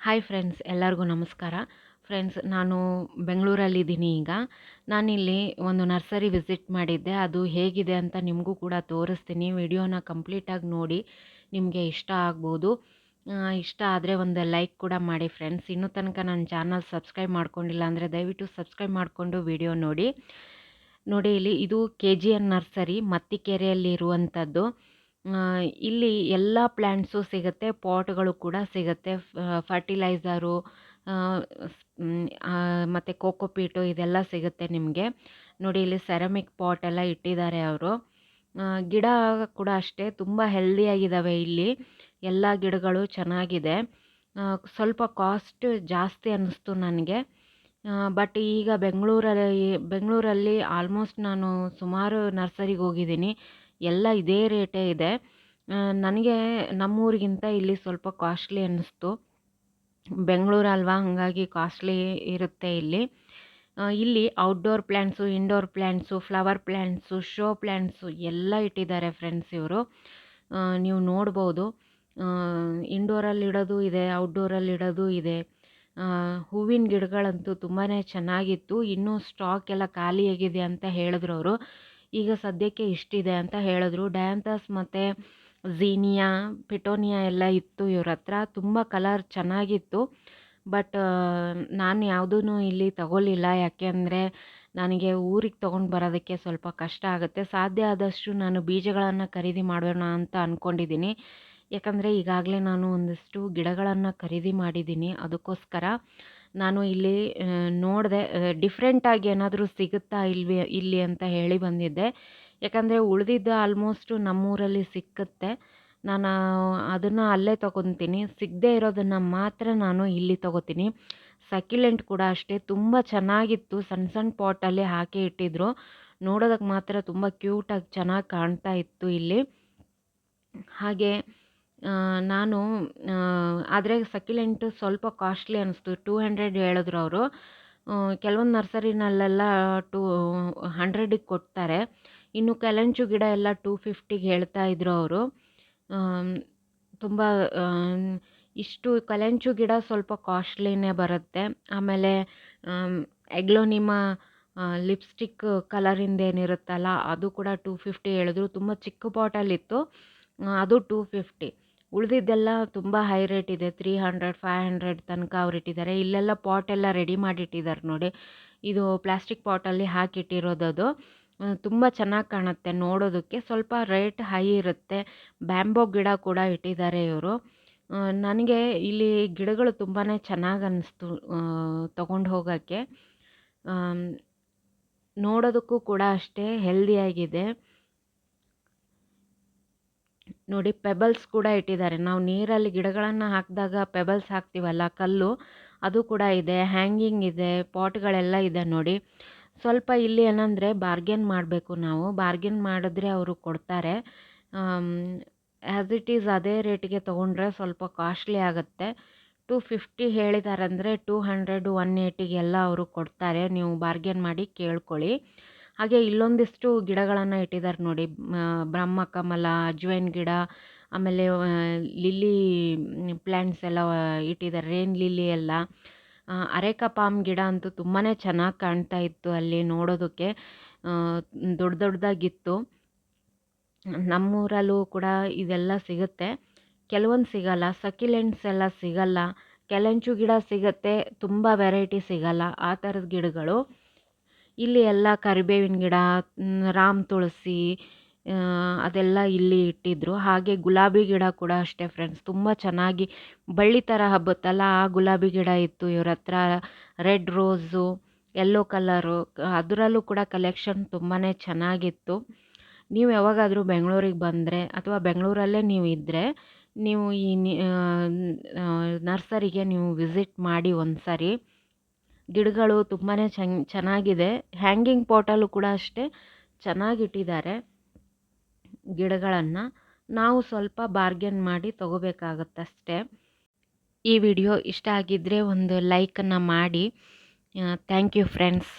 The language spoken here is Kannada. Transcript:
ಹಾಯ್ ಫ್ರೆಂಡ್ಸ್ ಎಲ್ಲರಿಗೂ ನಮಸ್ಕಾರ. ಫ್ರೆಂಡ್ಸ್ ನಾನು ಬೆಂಗಳೂರಲ್ಲಿದ್ದೀನಿ ಈಗ. ನಾನಿಲ್ಲಿ ಒಂದು ನರ್ಸರಿ ವಿಸಿಟ್ ಮಾಡಿದ್ದೆ. ಅದು ಹೇಗಿದೆ ಅಂತ ನಿಮಗೂ ಕೂಡ ತೋರಿಸ್ತೀನಿ. ವಿಡಿಯೋನ ಕಂಪ್ಲೀಟಾಗಿ ನೋಡಿ ನಿಮಗೆ ಇಷ್ಟ ಆಗ್ಬೋದು. ಇಷ್ಟ ಆದರೆ ಒಂದು ಲೈಕ್ ಕೂಡ ಮಾಡಿ ಫ್ರೆಂಡ್ಸ್ ಇನ್ನೂ ತನಕ ನನ್ನ ಚಾನಲ್ ಸಬ್ಸ್ಕ್ರೈಬ್ ಮಾಡ್ಕೊಂಡಿಲ್ಲ ಅಂದರೆ ದಯವಿಟ್ಟು ಸಬ್ಸ್ಕ್ರೈಬ್ ಮಾಡಿಕೊಂಡು ವಿಡಿಯೋ ನೋಡಿ. ನೋಡಿ ಇಲ್ಲಿ ಇದು ಕೆ ಜಿ ಎನ್ ನರ್ಸರಿ ಮತ್ತಿಕೆರೆಯಲ್ಲಿ ಇರುವಂಥದ್ದು ಆ, ಇಲ್ಲಿ ಎಲ್ಲ ಪ್ಲ್ಯಾಂಟ್ಸು ಸಿಗುತ್ತೆ, ಪಾಟ್ಗಳು ಕೂಡ ಸಿಗುತ್ತೆ. ಫರ್ಟಿಲೈಸರು ಮತ್ತು ಕೋಕೋಪೀಟು ಇದೆಲ್ಲ ಸಿಗುತ್ತೆ ನಿಮಗೆ. ನೋಡಿ, ಇಲ್ಲಿ ಸೆರಮಿಕ್ ಪಾಟ್ ಎಲ್ಲ ಇಟ್ಟಿದ್ದಾರೆ ಅವರು. ಗಿಡ ಕೂಡ ಅಷ್ಟೇ, ತುಂಬ ಹೆಲ್ದಿಯಾಗಿದ್ದಾವೆ ಇಲ್ಲಿ. ಎಲ್ಲ ಗಿಡಗಳು ಚೆನ್ನಾಗಿದೆ. ಸ್ವಲ್ಪ ಕಾಸ್ಟ್ ಜಾಸ್ತಿ ಅನ್ನಿಸ್ತು ನನಗೆ. ಬಟ್ ಈಗ ಬೆಂಗಳೂರಲ್ಲಿ ಬೆಂಗಳೂರಲ್ಲಿ ಆಲ್ಮೋಸ್ಟ್ ನಾನು ಸುಮಾರು ನರ್ಸರಿಗೆ ಹೋಗಿದ್ದೀನಿ. ಎಲ್ಲ ಇದೇ ರೇಟೇ ಇದೆ. ನನಗೆ ನಮ್ಮೂರಿಗಿಂತ ಇಲ್ಲಿ ಸ್ವಲ್ಪ ಕಾಸ್ಟ್ಲಿ ಅನ್ನಿಸ್ತು. ಬೆಂಗಳೂರು ಅಲ್ವಾ, ಹಾಗಾಗಿ ಕಾಸ್ಟ್ಲಿ ಇರುತ್ತೆ ಇಲ್ಲಿ. ಇಲ್ಲಿ outdoor plants indoor plants flower plants show plants ಎಲ್ಲ ಇಟ್ಟಿದ್ದಾರೆ ಫ್ರೆಂಡ್ಸ್ ಇವರು. ನೀವು ನೋಡ್ಬೋದು. ಇಂಡೋರಲ್ಲಿ ಇಡೋದು ಇದೆ ಔಟ್ಡೋರಲ್ಲಿ ಇಡೋದು ಇದೆ. ಹೂವಿನ ಗಿಡಗಳಂತೂ ತುಂಬಾ ಚೆನ್ನಾಗಿತ್ತು. ಇನ್ನೂ ಸ್ಟಾಕ್ ಎಲ್ಲ ಖಾಲಿಯಾಗಿದೆ ಅಂತ ಹೇಳಿದ್ರು ಅವರು. ಈಗ ಸದ್ಯಕ್ಕೆ ಇಷ್ಟಿದೆ ಅಂತ ಹೇಳಿದ್ರು. ಡಯಾಂತಸ್ ಮತ್ತು ಝೀನಿಯಾ, ಪಿಟೋನಿಯಾ ಎಲ್ಲ ಇತ್ತು ಇವ್ರ ಹತ್ರ. ತುಂಬ ಕಲರ್ ಚೆನ್ನಾಗಿತ್ತು. ಬಟ್ ನಾನು ಯಾವುದೂ ಇಲ್ಲಿ ತಗೊಳ್ಳಿಲ್ಲ. ಯಾಕೆಂದರೆ ನನಗೆ ಊರಿಗೆ ತೊಗೊಂಡು ಬರೋದಕ್ಕೆ ಸ್ವಲ್ಪ ಕಷ್ಟ ಆಗುತ್ತೆ. ಸಾಧ್ಯ ಆದಷ್ಟು ನಾನು ಬೀಜಗಳನ್ನು ಖರೀದಿ ಮಾಡೋಣ ಅಂತ ಅಂದ್ಕೊಂಡಿದ್ದೀನಿ ಯಾಕಂದರೆ ಈಗಾಗಲೇ ನಾನು ಒಂದಿಷ್ಟು ಗಿಡಗಳನ್ನು ಖರೀದಿ ಮಾಡಿದ್ದೀನಿ. ಅದಕ್ಕೋಸ್ಕರ ನಾನು ಇಲ್ಲಿ ನೋಡಿದೆ ಡಿಫ್ರೆಂಟಾಗಿ ಏನಾದರೂ ಸಿಗುತ್ತಾ ಇಲ್ವಿ, ಇಲ್ಲಿ ಅಂತ ಹೇಳಿ ಬಂದಿದ್ದೆ. ಯಾಕಂದರೆ ಉಳಿದಿದ್ದ ಆಲ್ಮೋಸ್ಟು ನಮ್ಮೂರಲ್ಲಿ ಸಿಕ್ಕುತ್ತೆ. ನಾನು ಅದನ್ನು ಅಲ್ಲೇ ತೊಗೊತೀನಿ. ಸಿಗದೇ ಇರೋದನ್ನು ಮಾತ್ರ ನಾನು ಇಲ್ಲಿ ತೊಗೋತೀನಿ. ಸಕ್ಯುಲೆಂಟ್ ಕೂಡ ಅಷ್ಟೇ, ತುಂಬ ಚೆನ್ನಾಗಿತ್ತು. ಸಣ್ಣ ಸಣ್ಣ ಪಾಟಲ್ಲಿ ಹಾಕಿ ಇಟ್ಟಿದ್ರು. ನೋಡೋದಕ್ಕೆ ಮಾತ್ರ ತುಂಬ ಕ್ಯೂಟಾಗಿ ಚೆನ್ನಾಗಿ ಕಾಣ್ತಾ ಇತ್ತು ಇಲ್ಲಿ. ಹಾಗೆ ನಾನು ಆದರೆ ಸಕ್ಯುಲೆಂಟು ಸ್ವಲ್ಪ ಕಾಸ್ಟ್ಲಿ ಅನ್ನಿಸ್ತು ಟೂ ಹಂಡ್ರೆಡ್ ಹೇಳಿದ್ರು ಅವರು. ಕೆಲವೊಂದು ನರ್ಸರಿನಲ್ಲೆಲ್ಲ ಟೂ ಹಂಡ್ರೆಡಿಗೆ ಕೊಡ್ತಾರೆ. ಇನ್ನು ಕೆಲಂಚು ಗಿಡ ಎಲ್ಲ ಟೂ ಫಿಫ್ಟಿಗೆ ಹೇಳ್ತಾ ಇದ್ರು ಅವರು. ತುಂಬ ಇಷ್ಟು ಕಲೆಂಚು ಗಿಡ ಸ್ವಲ್ಪ ಕಾಸ್ಟ್ಲಿನೇ ಬರುತ್ತೆ. ಆಮೇಲೆ ಎಗ್ಲೋನಿಮಾ ಲಿಪ್ಸ್ಟಿಕ್ ಕಲರಿಂದ ಏನಿರುತ್ತಲ್ಲ, ಅದು ಕೂಡ ಟೂ ಫಿಫ್ಟಿ ಹೇಳಿದ್ರು. ತುಂಬ ಚಿಕ್ಕ ಬಾಟಲಿತ್ತು ಅದು ಟೂ ಫಿಫ್ಟಿ ಉಳಿದಿದ್ದೆಲ್ಲ ತುಂಬ ಹೈ ರೇಟ್ ಇದೆ. ತ್ರೀ ಹಂಡ್ರೆಡ್ ಫೈವ್ ಹಂಡ್ರೆಡ್ ತನಕ ಅವ್ರು ಇಟ್ಟಿದ್ದಾರೆ. ಇಲ್ಲೆಲ್ಲ ಪಾಟ್ ಎಲ್ಲ ರೆಡಿ ಮಾಡಿಟ್ಟಿದ್ದಾರೆ ನೋಡಿ. ಇದು ಪ್ಲಾಸ್ಟಿಕ್ ಪಾಟಲ್ಲಿ ಅದು. ತುಂಬ ಚೆನ್ನಾಗಿ ಕಾಣುತ್ತೆ ನೋಡೋದಕ್ಕೆ. ಸ್ವಲ್ಪ ರೇಟ್ ಹೈ ಇರುತ್ತೆ. ಬ್ಯಾಂಬೋ ಗಿಡ ಕೂಡ ಇಟ್ಟಿದ್ದಾರೆ ಇವರು. ನನಗೆ ಇಲ್ಲಿ ಗಿಡಗಳು ತುಂಬಾ ಚೆನ್ನಾಗಿ ಅನ್ನಿಸ್ತು ತಗೊಂಡು ಹೋಗೋಕ್ಕೆ. ನೋಡೋದಕ್ಕೂ ಕೂಡ ಅಷ್ಟೇ ಹೆಲ್ದಿಯಾಗಿದೆ ನೋಡಿ ಪೆಬಲ್ಸ್ ಕೂಡ ಇಟ್ಟಿದ್ದಾರೆ. ನಾವು ನೀರಲ್ಲಿ ಗಿಡಗಳನ್ನು ಹಾಕಿದಾಗ ಪೆಬಲ್ಸ್ ಹಾಕ್ತೀವಲ್ಲ, ಕಲ್ಲು ಅದು ಕೂಡ ಇದೆ, ಹ್ಯಾಂಗಿಂಗ್ ಇದೆ, ಪಾಟ್ಗಳೆಲ್ಲ ಇದೆ ನೋಡಿ. ಸ್ವಲ್ಪ ಇಲ್ಲಿ ಏನಂದರೆ ಬಾರ್ಗೇನ್ ಮಾಡಬೇಕು ನಾವು. ಬಾರ್ಗೇನ್ ಮಾಡಿದ್ರೆ ಅವರು ಕೊಡ್ತಾರೆ. ಆ್ಯಸ್ ಇಟ್ ಈಸ್ ಅದೇ ರೇಟಿಗೆ ತೊಗೊಂಡ್ರೆ ಸ್ವಲ್ಪ ಕಾಸ್ಟ್ಲಿ ಆಗುತ್ತೆ. ಟೂ ಫಿಫ್ಟಿ ಹೇಳಿದ್ದಾರೆ ಅಂದರೆ ಟೂ ಹಂಡ್ರೆಡ್ ಒನ್ ಏಯ್ಟಿಗೆಲ್ಲ ಅವರು ಕೊಡ್ತಾರೆ. ನೀವು ಬಾರ್ಗೇನ್ ಮಾಡಿ ಕೇಳ್ಕೊಳ್ಳಿ. ಹಾಗೆ ಇಲ್ಲೊಂದಿಷ್ಟು ಗಿಡಗಳನ್ನು ಇಟ್ಟಿದ್ದಾರೆ ನೋಡಿ. ಬ್ರಹ್ಮ, ಕಮಲ ಅಜ್ವೈನ್ ಗಿಡ, ಆಮೇಲೆ ಲಿಲ್ಲಿ ಪ್ಲ್ಯಾಂಟ್ಸ್ ಎಲ್ಲ ಇಟ್ಟಿದ್ದಾರೆ ರೇನ್ ಲಿಲ್ಲಿ ಎಲ್ಲ. ಅರೇಕ ಪಾಮ್ ಗಿಡ ಅಂತೂ ತುಂಬಾ ಚೆನ್ನಾಗಿ ಕಾಣ್ತಾ ಇತ್ತು ಅಲ್ಲಿ ನೋಡೋದಕ್ಕೆ. ದೊಡ್ಡ ದೊಡ್ಡದಾಗಿತ್ತು ನಮ್ಮೂರಲ್ಲೂ ಕೂಡ ಇದೆಲ್ಲ ಸಿಗುತ್ತೆ. ಕೆಲವೊಂದು ಸಿಗಲ್ಲ ಸಕಿಲೆಂಟ್ಸ್ ಎಲ್ಲ ಸಿಗಲ್ಲ. ಕೆಲಂಚು ಗಿಡ ಸಿಗುತ್ತೆ, ತುಂಬ ವೆರೈಟಿ ಸಿಗಲ್ಲ. ಆ ಥರದ ಗಿಡಗಳು. ಇಲ್ಲಿ ಎಲ್ಲ ಕರಿಬೇವಿನ ಗಿಡ ರಾಮ್ ತುಳಸಿ ಅದೆಲ್ಲ ಇಲ್ಲಿ ಇಟ್ಟಿದ್ರು. ಹಾಗೆ ಗುಲಾಬಿ ಗಿಡ ಕೂಡ ಅಷ್ಟೇ ಫ್ರೆಂಡ್ಸ್ ತುಂಬ ಚೆನ್ನಾಗಿ ಬಳ್ಳಿ ಥರ ಹಬ್ಬತ್ತಲ್ಲ, ಆ ಗುಲಾಬಿ ಗಿಡ ಇತ್ತು ಇವ್ರ ಹತ್ರ. ರೆಡ್ ರೋಸು ಯೆಲ್ಲೋ ಕಲರು ಅದರಲ್ಲೂ ಕೂಡ ಕಲೆಕ್ಷನ್ ತುಂಬಾ ಚೆನ್ನಾಗಿತ್ತು. ನೀವು ಯಾವಾಗಾದರೂ ಬೆಂಗಳೂರಿಗೆ ಬಂದರೆ ಅಥವಾ ಬೆಂಗಳೂರಲ್ಲೇ ನೀವು ಇದ್ದರೆ ನೀವು ಈ ನರ್ಸರಿಗೆ ನೀವು ವಿಸಿಟ್ ಮಾಡಿ ಒಂದು ಸರಿ ಗಿಡಗಳು ತುಂಬಾ ಚೆನ್ನ ಚೆನ್ನಾಗಿದೆ. ಹ್ಯಾಂಗಿಂಗ್ ಪಾಟಲ್ಲೂ ಕೂಡ ಅಷ್ಟೇ ಚೆನ್ನಾಗಿಟ್ಟಿದ್ದಾರೆ ಗಿಡಗಳನ್ನು. ನಾವು ಸ್ವಲ್ಪ ಬಾರ್ಗೇನ್ ಮಾಡಿ ತಗೋಬೇಕಾಗತ್ತಷ್ಟೇ. ಈ ವಿಡಿಯೋ ಇಷ್ಟ ಆಗಿದ್ದರೆ ಒಂದು ಲೈಕನ್ನು ಮಾಡಿ. Thank you friends.